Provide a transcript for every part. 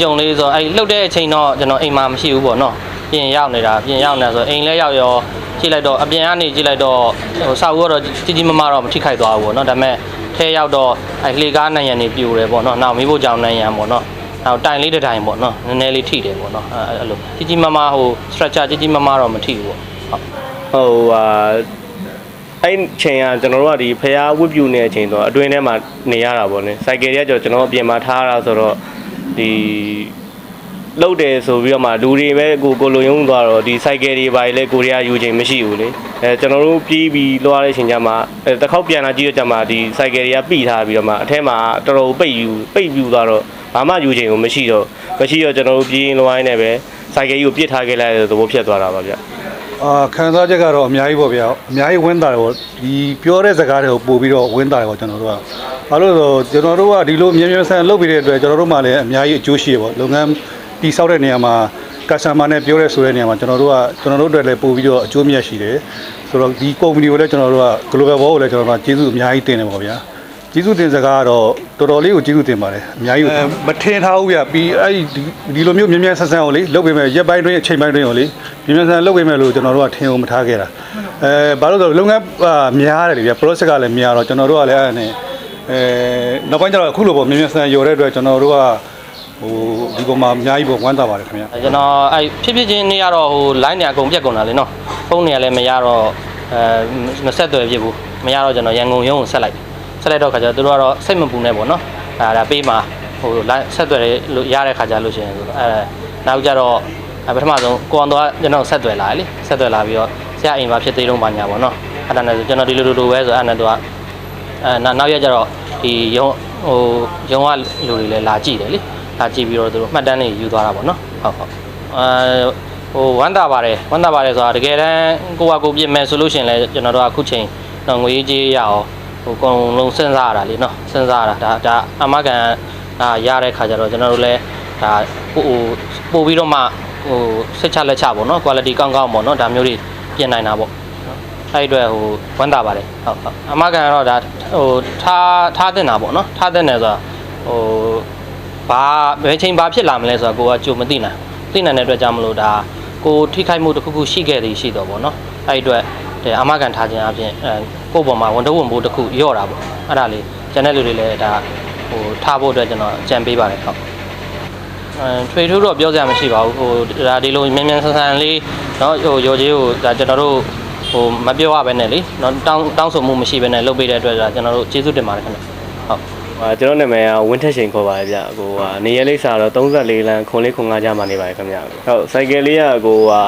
ကြုံလေးဆိုအဲ့လှုပ်တဲ့အချိန်တော့ကျွန်တော်အိမ်မှာမရှိဘူးပေါ့နော်ပြင်ရောက်နေတာပြင်ရောက်နေတာဆိုအိမ်လဲရောက်ရောကြည့်လိုက်တော့အပြင်ကနေကြည့်လိုက်တော့ဟိုစာအုပ်ကတော့ကြီးကြီးမားမားတော့မထိခိုက်သွားဘူးပေါ့နော်ဒါပေမဲ့ထဲရောက်တော့အဲ့လှေကားနိုင်ရန်နေပြိုတယ်ပေါ့နော်နောက်မိဖို့ကြောင်နိုင်ရန်ပေါ့နော်နောက်တိုင်လေးတစ်တိုင်ပေါ့နော်နည်းနည်းလေးထိတယ်ပေါ့နော်အဲ့အဲ့လိုကြီးကြီးမားမားဟို structure ကြီးကြီးမားမားတော့မထိဘူးပေါ့ဟုတ်ဟိုဟာအဲ့ချိန်ကကျွန်တော်တို့ကဒီဖျားဝတ်ပြူနေတဲ့အချိန်တော့အတွင်းထဲမှာနေရတာပေါ့လေစိုက်ကယ်တွေကကျွန်တော်အပြင်မှာထားရတာဆိုတော့ ဒီလုတ်တယ်ဆိုပြီးတော့မှလူတွေပဲကိုကိုလိုယုံသွားတော့ဒီစိုက်ကယ်တွေပါလေကိုရီးယားယူချိန်မရှိဘူးလေအဲကျွန်တော်တို့ပြီးပြီးလွှားတဲ့အချိန်ကျမှအဲတစ်ခေါက်ပြန်လာကြည့်တော့ကျမှဒီစိုက်ကယ်တွေကပိထားပြီးတော့မှအထက်မှာတော်တော်ပိတ်ယူပိတ်ပြူသွားတော့ဘာမှယူချိန်ကိုမရှိတော့မရှိတော့ကျွန်တော်တို့ပြေးရင်လွှားရင်းနဲ့ပဲစိုက်ကယ်ကြီးကိုပစ်ထားခဲ့လိုက်တဲ့သဘောဖြစ်သွားတာပါဗျအာခံစားချက်ကတော့အများကြီးပေါ့ဗျာအများကြီးဝင်းတာတယ်ပေါ့ဒီပြောတဲ့စကားတွေကိုပို့ပြီးတော့ဝင်းတာတယ်ပေါ့ကျွန်တော်တို့က ဘာလို့လဲဆိုတော့ကျွန်တော်တို့ကဒီလိုမြန်မြန်ဆန်လုပ်ပြီးတဲ့အတွက်ကျွန်တော်တို့မှလည်းအများကြီးအကျိုးရှိရပေါ့လုပ်ငန်းတီဆောက်တဲ့နေရာမှာကစတမာနဲ့ပြောရဲဆိုတဲ့နေရာမှာကျွန်တော်တို့ကကျွန်တော်တို့အတွက်လည်းပို့ပြီးတော့အကျိုးမြတ်ရှိတယ်ဆိုတော့ဒီကုမ္ပဏီကိုလည်းကျွန်တော်တို့က global wall ကိုလည်းကျွန်တော်တို့ကကျေးဇူးအများကြီးတင်တယ်ပေါ့ဗျာကျေးဇူးတင်စကားကတော့တော်တော်လေးကိုကျေးဇူးတင်ပါတယ်အများကြီးကိုမထင်ထားဘူးဗျပြီးအဲ့ဒီဒီလိုမျိုးမြန်မြန်ဆန်ဆန်ကိုလေလုပ်ပေးမယ်ရက်ပိုင်းတွင်းအချိန်ပိုင်းတွင်းကိုလေမြန်မြန်ဆန်လုပ်ပေးမယ်လို့ကျွန်တော်တို့ကထင်အောင်မထားခဲ့တာအဲဘာလို့လဲဆိုတော့လုပ်ငန်းအာများတယ်လေဗျ process ကလည်းများတော့ကျွန်တော်တို့ကလည်းအဲ့ဒါနဲ့ အဲနောက်ပိုင်းကျတော့အခုလိုပေါ့မြန်မြန်ဆန်ရော်တဲ့အတွက်ကျွန်တော်တို့ကဟိုဒီပေါ်မှာအများကြီးပေါ့ဝမ်းသာပါတယ်ခင်ဗျာကျွန်တော်အဲ့ဖြစ်ဖြစ်ချင်းနေ့ကတော့ဟို line နေအကုန်ပြက်ကုန်တာလေနော်ဖုန်းနေရလည်းမရတော့အဲမဆက်သွယ်ဖြစ်ဘူးမရတော့ကျွန်တော်ရန်ကုန်ရုံးကိုဆက်လိုက်ဆက်လိုက်တော့ခါကျတော့သူတို့ကတော့စိတ်မပူနဲ့ပေါ့နော်အဲဒါပေးမှာဟို line ဆက်သွယ်လို့ရတဲ့ခါကျလို့ရှိရင်ဆိုတော့အဲနောက်ကျတော့အဲပထမဆုံးကိုအောင်တော့ကျွန်တော်ဆက်သွယ်လာလေဆက်သွယ်လာပြီးတော့ဆရာအိမ်မှာဖြစ်သေးတော့ပါညာပေါ့နော်အဲ့ဒါနဲ့ဆိုကျွန်တော်ဒီလိုလိုလိုပဲဆိုအဲ့ဒါနဲ့သူက အဲနောက်နောက်ရက်ကျတော့ဒီရုံးဟိုရုံးကလူတွေလည်းလာကြည့်တယ်လေလာကြည့်ပြီးတော့သူတို့မှတ်တမ်းတွေယူသွားတာပေါ့နော်ဟုတ်ဟုတ်အဲဟိုဝမ်းသာပါတယ်ဝမ်းသာပါတယ်ဆိုတာတကယ်တမ်းကိုကကိုပြစ်မယ်ဆိုလို့ရှိရင်လည်းကျွန်တော်တို့ကအခုချိန်တော့ငွေကြေးရအောင်ဟိုအကုန်လုံးစဉ်းစားရတာလေနော်စဉ်းစားရတာဒါဒါအမကန်ဒါရတဲ့ခါကျတော့ကျွန်တော်တို့လည်းဒါဟိုပို့ပြီးတော့မှဟိုစိတ်ချလက်ချပေါ့နော် quality ကောင်းကောင်းပေါ့နော်ဒါမျိုးတွေပြင်နိုင်တာပေါ့ အဲ့ဒီအတွက်ဟိုဝမ်းသာပါတယ်ဟုတ်ဟုတ်အမကန်ကတော့ဒါဟိုထားထားတင်တာပေါ့နော်ထားတင်တယ်ဆိုတာဟိုဘာဘယ်ချိန်ဘာဖြစ်လာမလဲဆိုတာကိုကကြိုမသိနိုင်သိနိုင်တဲ့အတွက်ကြောင့်မလို့ဒါကိုထိခိုက်မှုတစ်ခုခုရှိခဲ့သည်ရှိတော့ပေါ့နော်အဲ့ဒီအတွက်ဒီအမကန်ထားခြင်းအပြင်အဲကိုယ့်ပေါ်မှာဝန်တော့ဝန်ဖို့တစ်ခုရော့တာပေါ့အဲ့ဒါလေးကျန်တဲ့လူတွေလည်းဒါဟိုထားဖို့အတွက်ကျွန်တော်ကြံပေးပါတယ်ဟုတ် အဲထွေထူးတော့ပြောစရာမရှိပါဘူးဟိုဒါဒီလိုမြန်မြန်ဆန်ဆန်လေးเนาะဟိုရော်ကြီးကိုဒါကျွန်တော်တို့ ဟိုမပြောရဘဲနဲ့လေเนาะတောင်းတောင်းဆိုမှုမရှိဘဲနဲ့လုပ်ပေးတဲ့အတွက်ဒါကျွန်တော်တို့ကျေးဇူးတင်ပါတယ်ခင်ဗျဟုတ် ဟာကျွန်တော်နာမည်ကဝင်းထက်ရှင်ခေါ်ပါတယ်ဗျကိုဟာနေရလိပ်စာတော့34လမ်းခွန်လေးခွန်5ကျမှနေပါတယ်ခင်ဗျဟုတ်စိုက်ကယ်လေးကကိုဟာ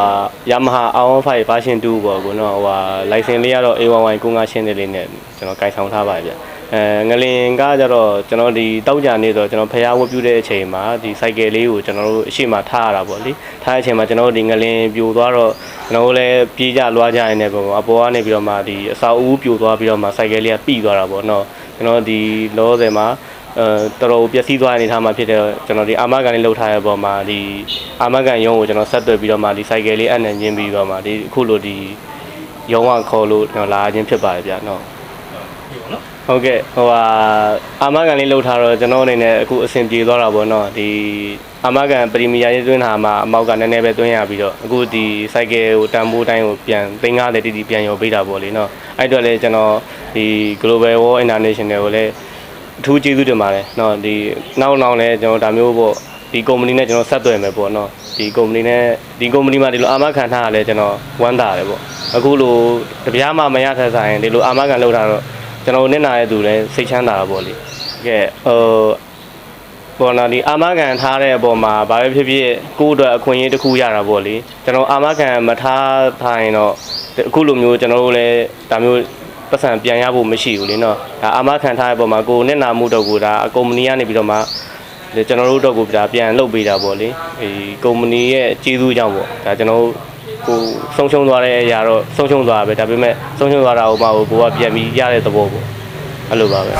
Yamaha R15 version 2ပေါ့ကိုနော်ဟိုဟာ license လေးကတော့ A1Y ကိုငါရှင်းတယ်လေးနဲ့ကျွန်တော်ကင်ဆောင်ထားပါတယ်ဗျ အဲငလင်ကကြတော့ကျွန်တော်ဒီတောက်ကြနေတော့ကျွန်တော်ဖျားဝတ်ပြုတဲ့အချိန်မှာဒီစိုက်ကယ်လေးကိုကျွန်တော်တို့အရှိမထားရတာပေါ့လေထားတဲ့အချိန်မှာကျွန်တော်တို့ဒီငလင်ပြိုသွားတော့ကျွန်တော်တို့လည်းပြေးကြလွားကြရင်းနဲ့ပေါ့အပေါ်ကနေပြီးတော့မှဒီအစာအုပ်ပြိုသွားပြီးတော့မှစိုက်ကယ်လေးကပြီးသွားတာပေါ့နော်ကျွန်တော်ဒီလောဆယ်မှာအဲတော်တော်ပျက်စီးသွားတဲ့အနေအထားမှာဖြစ်တဲ့ကျွန်တော်ဒီအာမကန်လေးလှုပ်ထားတဲ့ပုံမှာဒီအာမကန်ရုံးကိုကျွန်တော်ဆက်သွယ်ပြီးတော့မှဒီ cycle လေးအနံ့ချင်းပြီးတော့မှဒီအခုလိုဒီရုံးကခေါ်လို့ကျွန်တော်လာခြင်းဖြစ်ပါတယ်ဗျာနော် ဟုတ်ကဲ့ဟိုဟာအာမခံလေးလှုပ်ထားတော့ကျွန်တော်အနေနဲ့အခုအဆင်ပြေသွားတာပေါ့နော်ဒီအာမခံပရီမီယာရေးသွင်းတာမှာအမောက်ကနည်းနည်းပဲသွင်းရပြီးတော့အခုဒီ cycle ကိုတန်ဖိုးတိုင်းကိုပြန်သိန်း90တိတိပြန်ရောပေးတာပေါ့လေနော်အဲ့တော့လေကျွန်တော်ဒီ Global World International ကိုလည်းအထူးကျေးဇူးတင်ပါတယ်နော်ဒီနောက်နောက်လည်းကျွန်တော်ဒါမျိုးပေါ့ဒီ company နဲ့ကျွန်တော်ဆက်သွယ်မယ်ပေါ့နော်ဒီ company နဲ့ဒီ company မှာဒီလိုအာမခံထားရလဲကျွန်တော်ဝမ်းသာတယ်ပေါ့အခုလိုတပြားမှမရထက်ဆိုင်ဒီလိုအာမခံလောက်တာတော့ ကျွန်တော်နစ်နာရဲ့သူလည်းစိတ်ချမ်းသာတာပေါ့လေကဲဟိုပေါ်လာဒီအာမခံထားတဲ့အပေါ်မှာဘာပဲဖြစ်ဖြစ်ကိုယ့်အတွက်အခွင့်အရေးတစ်ခုရတာပေါ့လေကျွန်တော်အာမခံမထားထားရင်တော့အခုလိုမျိုးကျွန်တော်တို့လည်းဒါမျိုးပတ်စံပြန်ရဖို့မရှိဘူးလေနော်ဒါအာမခံထားတဲ့ပုံမှာကိုယ်နဲ့နာမှုတော့ကိုဒါအကုမ္ပဏီကနေပြီးတော့မှဒါကျွန်တော်တို့တော့ကိုဒါပြန်လုပ်ပေးတာပေါ့လေဒီကုမ္ပဏီရဲ့ကျေးဇူးကြောင့်ပေါ့ဒါကျွန်တော်တို့ ကိုဆုံးရှုံးသွားတဲ့အရာတော့ဆုံးရှုံးသွားတာပဲဒါပေမဲ့ဆုံးရှုံးသွားတာကိုမှကိုကပြန်ပြီးရတဲ့သဘောပေါ့အဲ့လိုပါပဲ